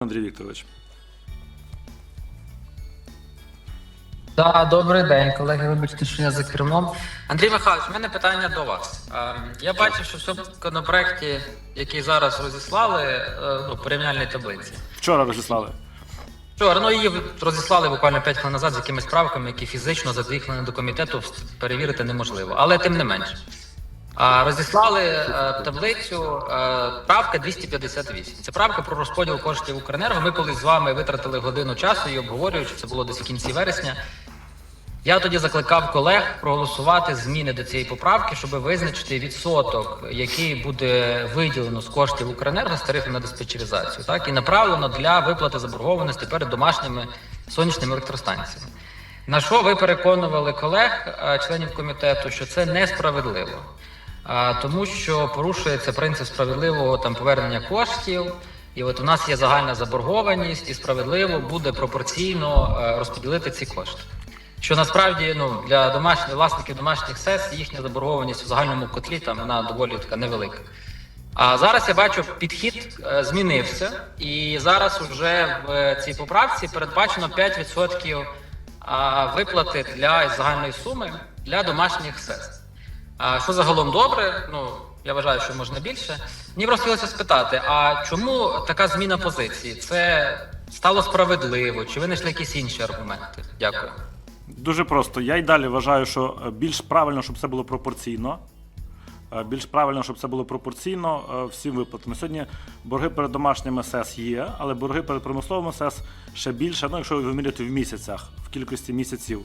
Андрій Вікторович. Да, добрий день, колеги. Вибачте, що я за кермом. Андрій Михайлович, в мене питання до вас. Ем, Я бачив, що в цьому законопроекті, який зараз розіслали, е, ну, порівняльній таблиці. Вчора розіслали. Вчора, ну її розіслали буквально 5 хвилин назад з якимись правками, які фізично за 2 хвилини до комітету перевірити неможливо. Але тим не менше. Розіслали е, таблицю е, правка 258. Це правка про розподіл коштів Укренерго. Ми колись з вами витратили годину часу і обговорюючи, це було десь в кінці вересня. Я тоді закликав колег проголосувати зміни до цієї поправки, щоб визначити відсоток, який буде виділено з коштів Укренерго з тарифів на диспетчеризацію, так і направлено для виплати заборгованості перед домашніми сонячними електростанціями. На що ви переконували колег, е, членів комітету, що це несправедливо, тому що порушується принцип справедливого там повернення коштів. І от у нас є загальна заборгованість, і справедливо буде пропорційно е, розподілити ці кошти. Що насправді ну для домашніх власників домашніх СЕС їхня заборгованість у загальному котлі там вона доволі така невелика. А зараз я бачу, підхід е, змінився, і зараз вже в цій поправці передбачено 5% виплати для загальної суми для домашніх СЕС. А що загалом добре? Ну я вважаю, що можна більше. Мені просто хотілося спитати: а чому така зміна позиції? Це стало справедливо? Чи ви якісь інші аргументи? Дякую. Дуже просто. Я й далі вважаю, що е, більш правильно, щоб це було пропорційно. Е, Більш правильно, щоб це було пропорційно е, всім виплатам. Сьогодні борги перед домашніми СЕС є, але борги перед промисловими СЕС ще більше, ну якщо ви виміряти в місяцях, в кількості місяців.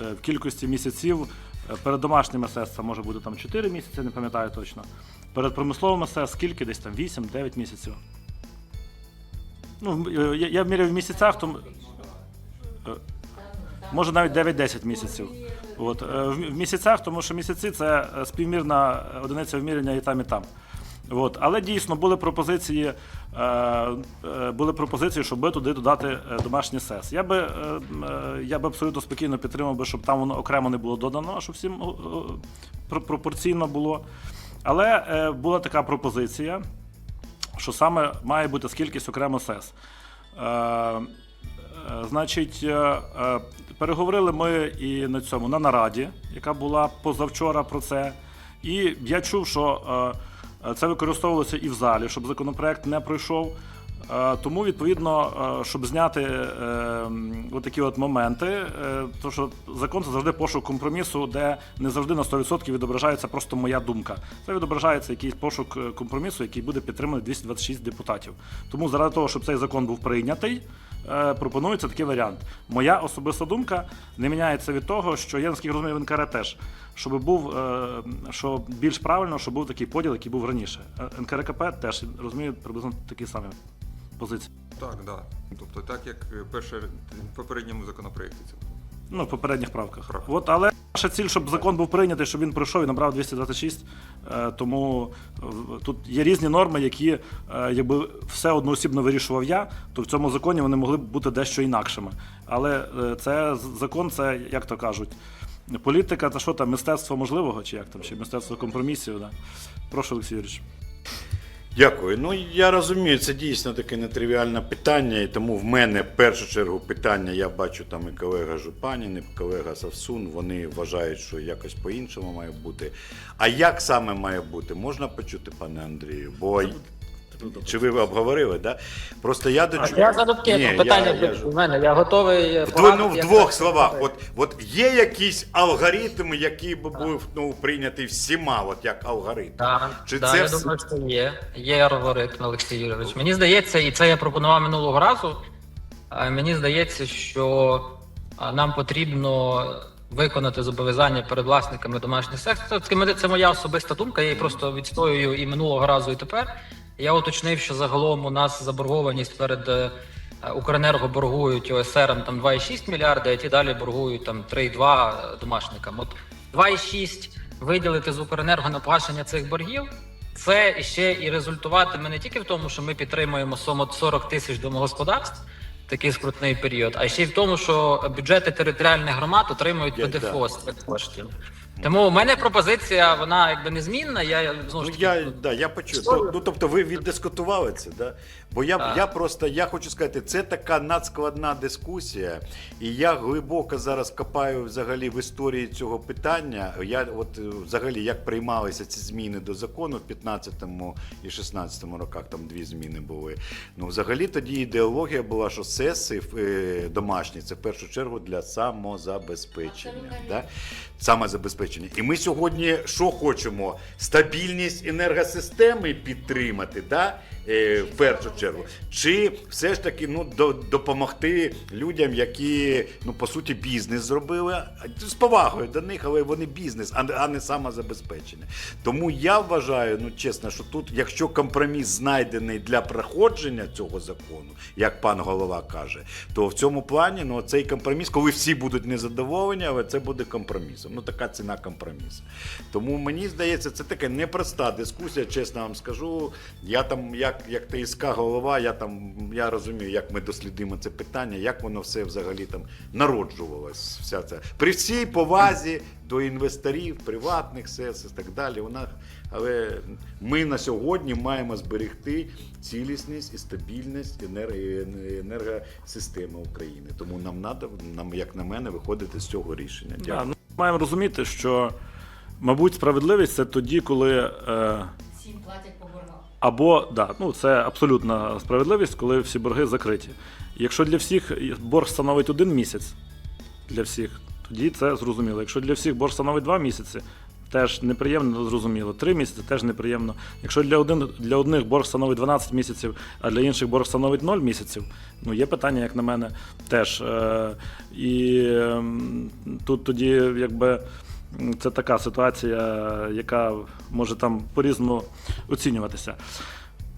В кількості місяців перед домашнім СС це може бути там 4 місяці, не пам'ятаю точно. Перед промисловим СС скільки? Десь там 8-9 місяців. Ну, е, я, я міряю в місяцях, тому. е, може навіть 9-10 місяців. От. е, В місяцях, тому що місяці це е, співмірна одиниця вміряння і там, і там. От. Але дійсно були пропозиції, е, е, були пропозиції, щоб туди додати е, домашній сес. Я би, е, е, я би абсолютно спокійно підтримав, би, щоб там воно окремо не було додано, а щоб всім пропорційно було. Але е, була така пропозиція, що саме має бути скількись окремо СЕС. Е, е, Значить, переговорили ми і на цьому на нараді, яка була позавчора про це. І я чув, що це використовувалося і в залі, щоб законопроект не пройшов. Е, Тому, відповідно, е, щоб зняти е, отакі от моменти, е, то що закон це завжди пошук компромісу, де не завжди на 100% відображається просто моя думка. Це відображається якийсь пошук е, компромісу, який буде підтриманий 226 депутатів. Тому заради того, щоб цей закон був прийнятий, е, пропонується такий варіант. Моя особиста думка не міняється від того, що я наскільки розумію, в НКР теж, щоб був е, що більш правильно, щоб був такий поділ, який був раніше. Е, НКРКП теж розумію приблизно такі самі позиції. Так, да. Тобто так, як е, перше в попередньому законопроєкті це. Ну, в попередніх правках. От, але наша ціль, щоб закон був прийнятий, щоб він пройшов і набрав 226. Е, тому е, тут є різні норми, які, е, якби все одноосібно вирішував я, то в цьому законі вони могли б бути дещо інакшими. Але це закон, це, як то кажуть, політика, це що там, мистецтво можливого, чи як там, чи мистецтво компромісів. Да? Прошу, Олексій Юрійович. Дякую. Ну я розумію, це дійсно таке нетривіальне питання, і тому в мене в першу чергу питання. Я бачу там і колега Жупанін, і колега Савсун. Вони вважають, що якось по-іншому має бути. А як саме має бути, можна почути, пане Андрію? Бо чи ви обговорили, да? Просто я до чого- я залюбки Ні, питання я- я ж- у мене. Я готовий е, в, дво- порадити, ну, в як двох це словах, от, от є якийсь алгоритм, який би був ну, прийнятий всіма, от як алгоритм. Так, Чи да, це я вс- думаю, що є. Є алгоритм, Олексій Юрійович. Мені здається, і це я пропонував минулого разу. Мені здається, що нам потрібно виконати зобов'язання перед власниками домашніх секторів. Це, це моя особиста думка. Я її просто відстоюю і минулого разу, і тепер. Я уточнив, що загалом у нас заборгованість перед е, Укренерго боргують ОСРам там 2,6 мільярди, а ті далі боргують там 3,2 домашникам. От 2,6 виділити з Укренерго на погашення цих боргів. Це ще і результуватиме не тільки в тому, що ми підтримуємо сомо- 40 тисяч домогосподарств такий скрутний період, а ще й в тому, що бюджети територіальних громад отримують ПДФО з цих коштів. Тому у мене пропозиція, вона якби незмінна. Я знову Ну, ж таки я, да, я почув. Історію. Ну, тобто ви віддискутували це, да? Бо я, Так. я просто я хочу сказати, це така надскладна дискусія, і я глибоко зараз копаю взагалі в історії цього питання. Я от е, взагалі як приймалися ці зміни до закону в 15-му і 16-му роках, там дві зміни були. Ну, взагалі тоді ідеологія була, що сеси е, домашні це в першу чергу для самозабезпечення. Да? Самозабезпечення. І ми сьогодні що хочемо? Стабільність енергосистеми підтримати, да? Е, в першу чергу. Чи все ж таки ну, до, допомогти людям, які ну, по суті бізнес зробили з повагою до них, але вони бізнес, а, не- а не самозабезпечення. Тому я вважаю, ну чесно, що тут, якщо компроміс знайдений для проходження цього закону, як пан голова каже, то в цьому плані ну, цей компроміс, коли всі будуть незадоволені, але це буде компромісом. Ну така ціна компромісу. Тому мені здається, це така непроста дискусія, чесно вам скажу. Я там, як, як ТСК голова, я там я розумію, як ми дослідимо це питання, як воно все взагалі там народжувалось. Вся ця при всій повазі до інвесторів, приватних СЕС і так далі. Вона, але ми на сьогодні маємо зберегти цілісність і стабільність енергосистеми України. Тому нам треба, нам, як на мене, виходити з цього рішення. Да, ну, маємо розуміти, що, мабуть, справедливість це тоді, коли. Е, Всім платять. Або да, ну це абсолютна справедливість, коли всі борги закриті. Якщо для всіх борг становить один місяць для всіх, тоді це зрозуміло. Якщо для всіх борг становить два місяці, теж неприємно, зрозуміло. Три місяці теж неприємно. Якщо для один для одних борг становить 12 місяців, а для інших борг становить 0 місяців, ну є питання, як на мене, теж. Е, і ем, тут тоді якби. Це така ситуація, яка може там по-різному оцінюватися.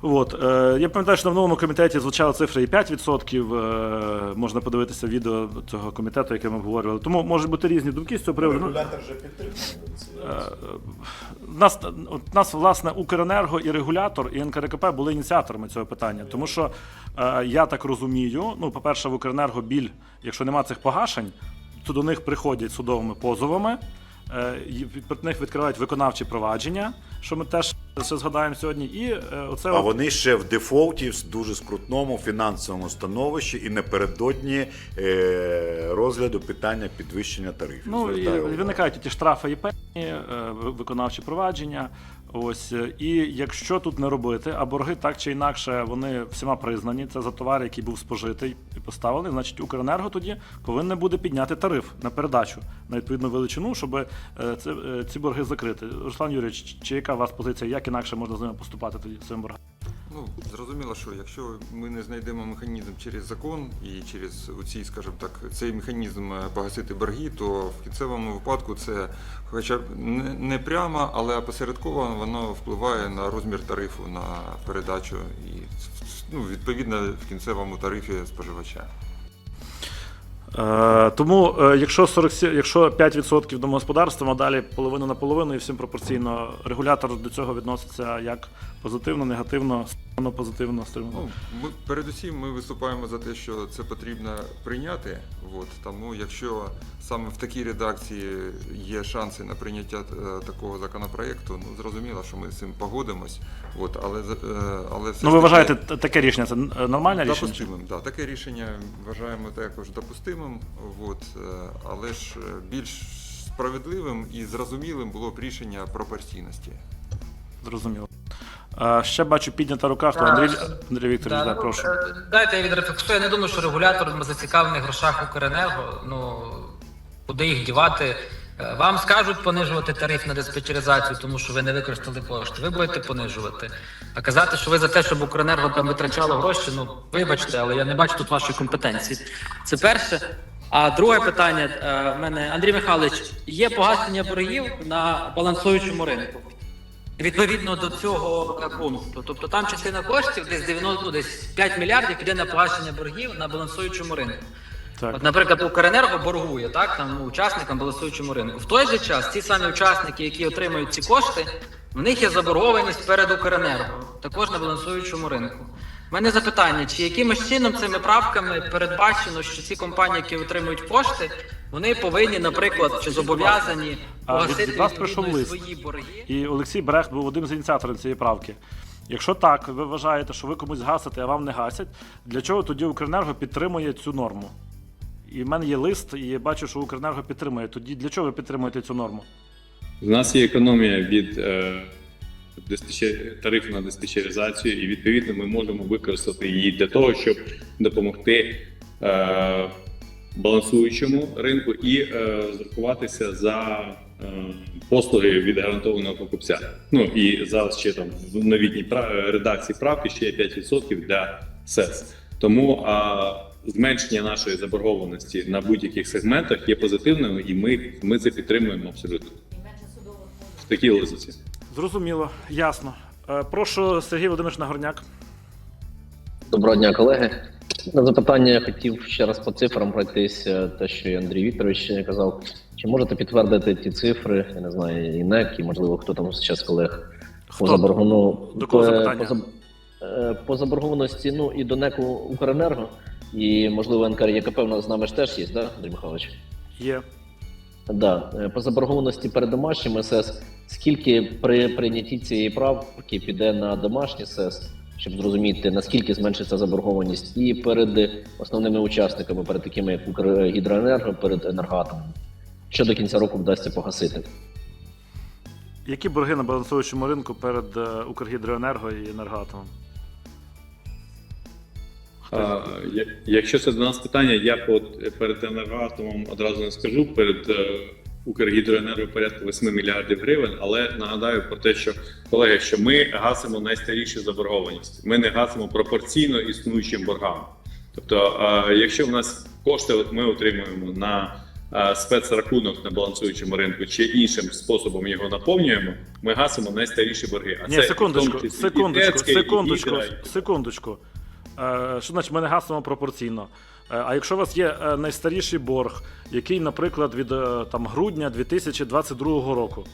От, е, я пам'ятаю, що на новому комітеті звучала цифра і 5%. Е, можна подивитися відео цього комітету, яке ми обговорювали. Тому можуть бути різні думки з цього приводу. Регулятор вже підтримує це. нас, от нас, власне, Укренерго і регулятор, і НКРКП були ініціаторами цього питання. Тому що е, я так розумію, ну, по-перше, в Укренерго біль, якщо нема цих погашень, то до них приходять судовими позовами, е, проти них відкривають виконавчі провадження, що ми теж ще згадаємо сьогодні. І е, оце А от- вони ще в дефолті, в дуже скрутному фінансовому становищі і напередодні е, розгляду питання підвищення тарифів. Ну і увагу. виникають ті штрафи і пені, е, виконавчі провадження. Ось е, і якщо тут не робити, а борги так чи інакше вони всіма признані. Це за товар, який був спожитий і поставлений. Значить, Укренерго тоді повинен буде підняти тариф на передачу на відповідну величину, щоб е, е, ці борги закрити. Руслан Юрійович, чи яка у вас позиція? Як інакше можна з ними поступати тоді з боргам? Ну, зрозуміло, що якщо ми не знайдемо механізм через закон і через оці, скажімо так, цей механізм е, погасити борги, то в кінцевому випадку це хоча б не, прямо, але посередково воно впливає на розмір тарифу на передачу і ну, відповідно в кінцевому тарифі споживача. Е, тому, е, якщо 47, якщо 5% домогосподарства, далі половину на половину і всім пропорційно, регулятор до цього відноситься як позитивно, негативно, стримано, позитивно, стримано. Ну, ми передусім ми виступаємо за те, що це потрібно прийняти. От, тому якщо саме в такій редакції є шанси на прийняття е, такого законопроекту, ну зрозуміло, що ми з цим погодимось. От, але, але все Ну, ви вважаєте таке рішення? Це нормальне рішення? допустимим. Да, таке рішення вважаємо також допустимим. От, е, але ж е, більш справедливим і зрозумілим було б рішення пропорційності. Зрозуміло. Е, Ще бачу піднята рука, хто Андрій, Андрій Вікторович, Да, да, ну, прошу. Дайте я відрефлексую. Я не думаю, що регулятор зацікавлений в грошах Укренерго. Ну куди їх дівати? Е, Вам скажуть понижувати тариф на диспетчеризацію, тому що ви не використали кошти. Ви будете понижувати. А казати, що ви за те, щоб Укренерго там витрачало гроші, ну вибачте, але я не бачу тут вашої компетенції. Це перше. А друге питання е, в мене Андрій Михайлович, є погашення боргів на балансуючому ринку. Відповідно до цього пункту. Тобто там частина коштів десь 90, ну, десь 5 мільярдів піде на погашення боргів на балансуючому ринку. Так. От, наприклад, Укренерго боргує так там учасникам балансуючому ринку. В той же час ці самі учасники, які отримують ці кошти, в них є заборгованість перед Укренерго, також на балансуючому ринку. У мене запитання: чи якимось чином цими правками передбачено, що ці компанії, які отримують кошти, вони повинні, наприклад, чи зобов'язані погасити від прийшов лист. свої борги? І Олексій Брехт був одним з ініціаторів цієї правки. Якщо так, ви вважаєте, що ви комусь гасите, а вам не гасять, для чого тоді Укренерго підтримує цю норму? І в мене є лист, і я бачу, що Укренерго підтримує. Тоді для чого ви підтримуєте цю норму? У нас є економія від е, тарифу на диспетчеризацію, і відповідно ми можемо використати її для того, щоб допомогти е, балансуючому ринку і е, зарахуватися за е, послуги від гарантованого покупця. Ну і зараз ще там в новітній редакції правки ще є 5% для СЕС. Тому а, зменшення нашої заборгованості на будь-яких сегментах є позитивним, і ми, ми це підтримуємо абсолютно в такій логіці. Зрозуміло, ясно. Е, Прошу Сергій Володимирович Нагорняк. Доброго дня, колеги. На запитання я хотів ще раз по цифрам пройтися, те, що і Андрій Вікторович казав. Чи можете підтвердити ті цифри, я не знаю, і НЕК, і можливо хто там ще з колег Хто? по заборгону До кого по- запитання? по, е, по заборгованості, ну і до НЕКу Укренерго, і можливо НКРЄКП у нас з нами ж теж є, да, Андрій Михайлович? Є. Да, е, по заборгованості перед домашнім СС, скільки при прийнятті цієї правки піде на домашній СС, щоб зрозуміти, наскільки зменшиться заборгованість і перед основними учасниками, перед такими як Укргідроенерго, перед енергоатомом, що до кінця року вдасться погасити. Які борги на балансуючому ринку перед е, Укргідроенерго і енергоатомом? А, якщо це до нас питання, я по, перед енергоатомом одразу не скажу. Перед е, Укргідроенерго порядку 8 мільярдів гривень, але нагадаю про те, що колеги, що ми гасимо найстаріші заборгованості. Ми не гасимо пропорційно існуючим боргам. Тобто, е, якщо в нас кошти от ми отримуємо на е, спецрахунок на балансуючому ринку чи іншим способом його наповнюємо, ми гасимо найстаріші борги. А Ні, це секундочку, секундочку, секундочку, секундочку. Е, Що значить ми не гасимо пропорційно? Е, А якщо у вас є е, найстаріший борг, який, наприклад, від там, грудня 2022 року,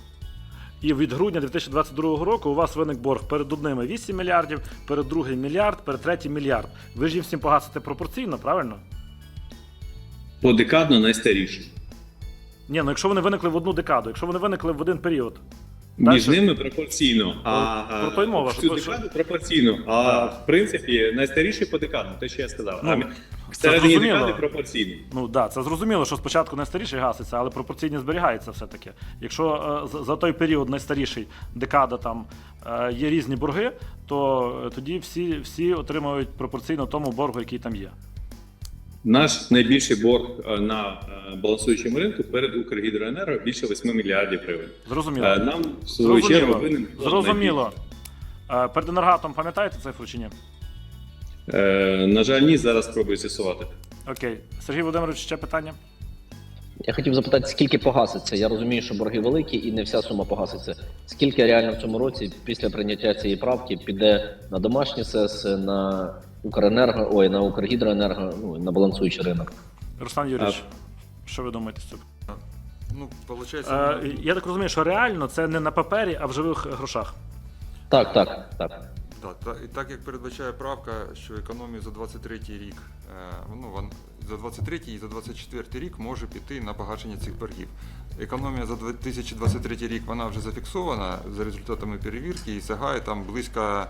і від грудня 2022 року у вас виник борг перед одними 8 мільярдів, перед другим мільярд, перед третім мільярд. Ви ж їм всім погасите пропорційно, правильно? Подекадно найстаріші. Ні, ну якщо вони виникли в одну декаду, якщо вони виникли в один період. Між ними пропорційно. А, Про- про то й мова, цю що- декаду пропорційно. А в принципі, найстаріші подекадно, те, що я сказав. Ну, а декади пропорційно. Ну да, це зрозуміло, що спочатку найстаріший гаситься, але пропорційні зберігається все-таки. Якщо е, за, за той період найстаріший декада там е, є різні борги, то е, тоді всі, всі отримують пропорційно тому боргу, який там є. Наш найбільший борг е, на е, балансуючому ринку перед Укргідроенерго більше 8 мільярдів гривень. Зрозуміло. Е, Нам в свою чергу Зрозуміло. винен Зрозуміло. Перед енергатом пам'ятаєте цифру чи ні? На жаль, ні, зараз спробую з'ясувати. Окей. Сергій Володимирович, ще питання? Я хотів запитати, скільки погаситься. Я розумію, що борги великі і не вся сума погаситься. Скільки реально в цьому році після прийняття цієї правки піде на домашній СЕС, на Укренерго, ой, на Укргідроенерго, ну на балансуючий ринок. Руслан Юрійович, що ви думаєте з цього? Ну, виходить, Е, я так розумію, що реально це не на папері, а в живих грошах. Так, так, так. Да, та, і так як передбачає правка, що економію за 23-й рік, е, ну, вон, за 23-й і за 24-й рік може піти на погашення цих боргів. Економія за 2023 рік вона вже зафіксована за результатами перевірки і сягає там близько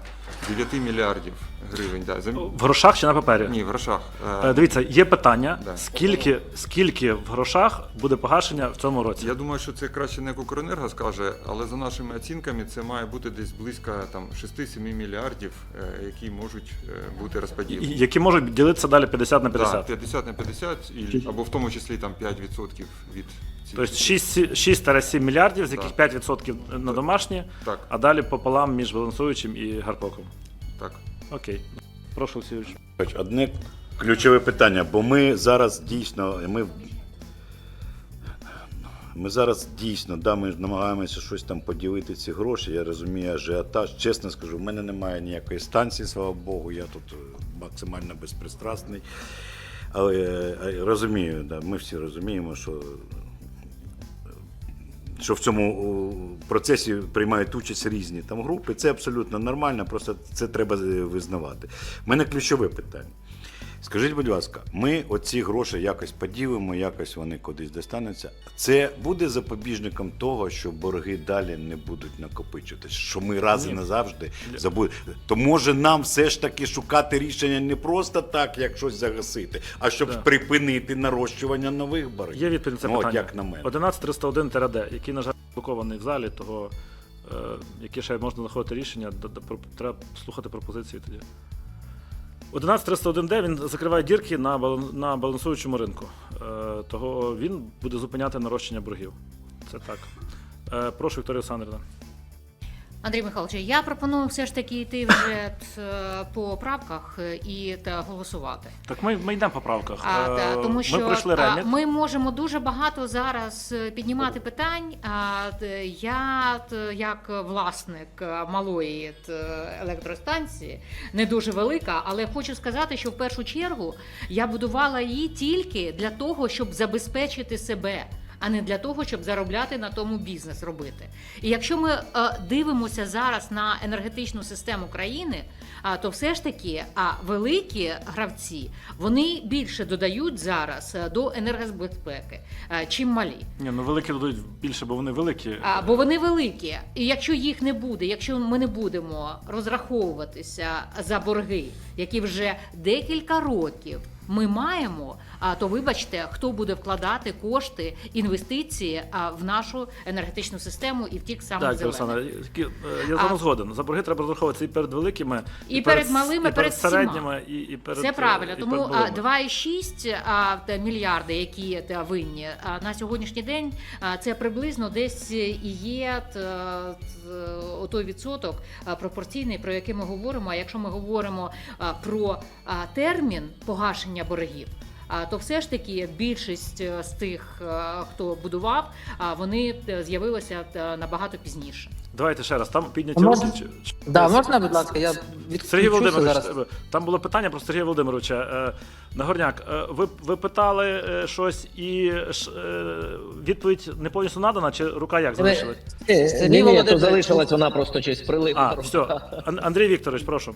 9 мільярдів гривень. Да. За... В грошах чи на папері? Ні, в грошах. Е, Е, Дивіться, є питання, Да. скільки, скільки в грошах буде погашення в цьому році? Я думаю, що це краще не Укренерго скаже, але за нашими оцінками це має бути десь близько там 6-7 мільярдів, е, які можуть е, бути І- розподілені. Які можуть ділитися далі 50 на 50. Так, 50 на 50, і, або в тому числі там 5% від. Тобто 6 6-7 мільярдів, з яких 5% на домашні, Так, а далі пополам між балансуючим і гарпоком. так. Окей. Прошу, Олексій Одне ключове питання, бо ми зараз дійсно, ми, ми зараз дійсно, да, ми намагаємося щось там поділити ці гроші. Я розумію ажіотаж. Чесно скажу, в мене немає ніякої станції, слава Богу, я тут е, максимально безпристрасний. Але е, розумію, да, ми всі розуміємо, що що в цьому процесі приймають участь різні там групи. Це абсолютно нормально, просто це треба е, визнавати. У мене ключове питання. Скажіть, будь ласка, ми оці гроші якось поділимо, якось вони кудись достануться. Це буде запобіжником того, що борги далі не будуть накопичуватись, що ми раз і назавжди забудемо. То може нам все ж таки шукати рішення не просто так, як щось загасити, а щоб Так. припинити нарощування нових боргів. Є відповідь на це ну, от питання. як на мене. 11301 ТРД, який, на жаль, блокований в залі, того, е, які ще можна знаходити рішення, д- д- про- треба слухати пропозиції тоді. 11301D він закриває дірки на, на балансуючому ринку. Е, того він буде зупиняти нарощення боргів. Це так. Е, прошу, Вікторія Олександрівна. Андрій Михайлович, я пропоную все ж таки йти вже т, по правках е, і та голосувати. Так ми, ми йдемо по правках. А, Е, та, тому що ми пройшли а, ми можемо дуже багато зараз е, піднімати питань. А, я як власник е, малої електростанції, не дуже велика, але хочу сказати, що в першу чергу я будувала її тільки для того, щоб забезпечити себе. А не для того, щоб заробляти на тому бізнес робити. І якщо ми е, дивимося зараз на енергетичну систему країни, а, то все ж таки а, великі гравці вони більше додають зараз е, до енергобезпеки, е, чим малі. Ні, ну великі додають більше, бо вони великі. А, бо вони великі. І якщо їх не буде, якщо ми не будемо розраховуватися за борги, які вже декілька років ми маємо, то вибачте, хто буде вкладати кошти, інвестиції в нашу енергетичну систему і в тих самих Так. Олександр, я- я з вами згоден. За борги треба розраховуватися і перед великими, І перед малими, і перед середніми, і, і перед Це правильно. і Тому перед а, малими. 2,6 мільярди, які винні на сьогоднішній день, це приблизно десь і є т, той відсоток пропорційний, про який ми говоримо. А якщо ми говоримо про термін погашення боргів. А то все ж таки більшість е, з тих, е, хто будував, а, вони е, з'явилися набагато пізніше. Давайте ще раз. Там підняті А можна- руки. Да, можна, будь ласка, я Сергій Володимирович, зараз. там було питання про Сергія Володимировича. Нагорняк, ви, ви питали щось і відповідь не повністю надана, чи рука як залишилась? Сергій Ні, ні, то залишилась вона просто щось прилипла. А, все. Ан- Андрій Вікторович, прошу.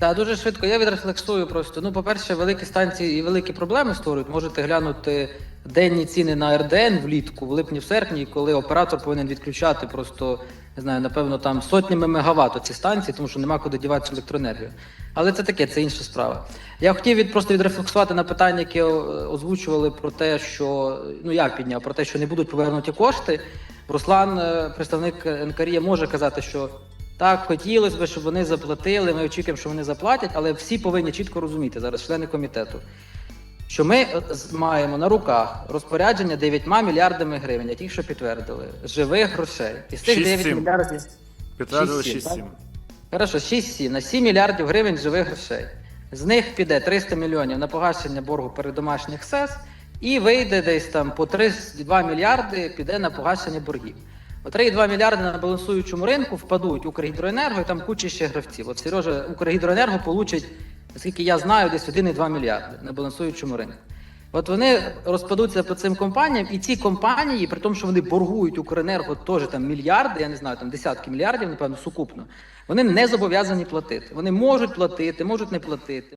Так, дуже швидко. Я відрефлексую просто. Ну, по-перше, великі станції і великі проблеми створюють. Можете глянути денні ціни на РДН влітку, в липні, в серпні, коли оператор повинен відключати просто, не знаю, напевно, там сотнями мегаватт ці станції, тому що нема куди дівати електроенергію. Але це таке, це інша справа. Я хотів від просто відрефлексувати на питання, яке озвучували про те, що ну я підняв про те, що не будуть повернуті кошти. Руслан, е, представник НКРІ, може казати, що так, хотілося б, щоб вони заплатили. Ми очікуємо, що вони заплатять, але всі повинні чітко розуміти зараз, члени комітету, що ми е, маємо на руках розпорядження 9 мільярдами гривень, я тільки що підтвердили, живих грошей. І з цих 9 6-7. мільярдів. Підтвердили 6-7, 6-7. Хорошо, 6-7, на 7 мільярдів гривень живих грошей. З них піде 300 мільйонів на погашення боргу перед домашніх СЕС, і вийде десь там по 3,2 мільярди піде на погашення боргів. О 3,2 мільярди на балансуючому ринку впадуть Укргідроенерго і там куча ще гравців. От Сережа, Укргідроенерго получить, наскільки я знаю, десь 1,2 мільярди на балансуючому ринку. От вони розпадуться по цим компаніям, і ці компанії, при тому, що вони боргують Укренерго теж там мільярди, я не знаю, там десятки мільярдів, напевно, сукупно, вони не зобов'язані платити. Вони можуть платити, можуть не платити.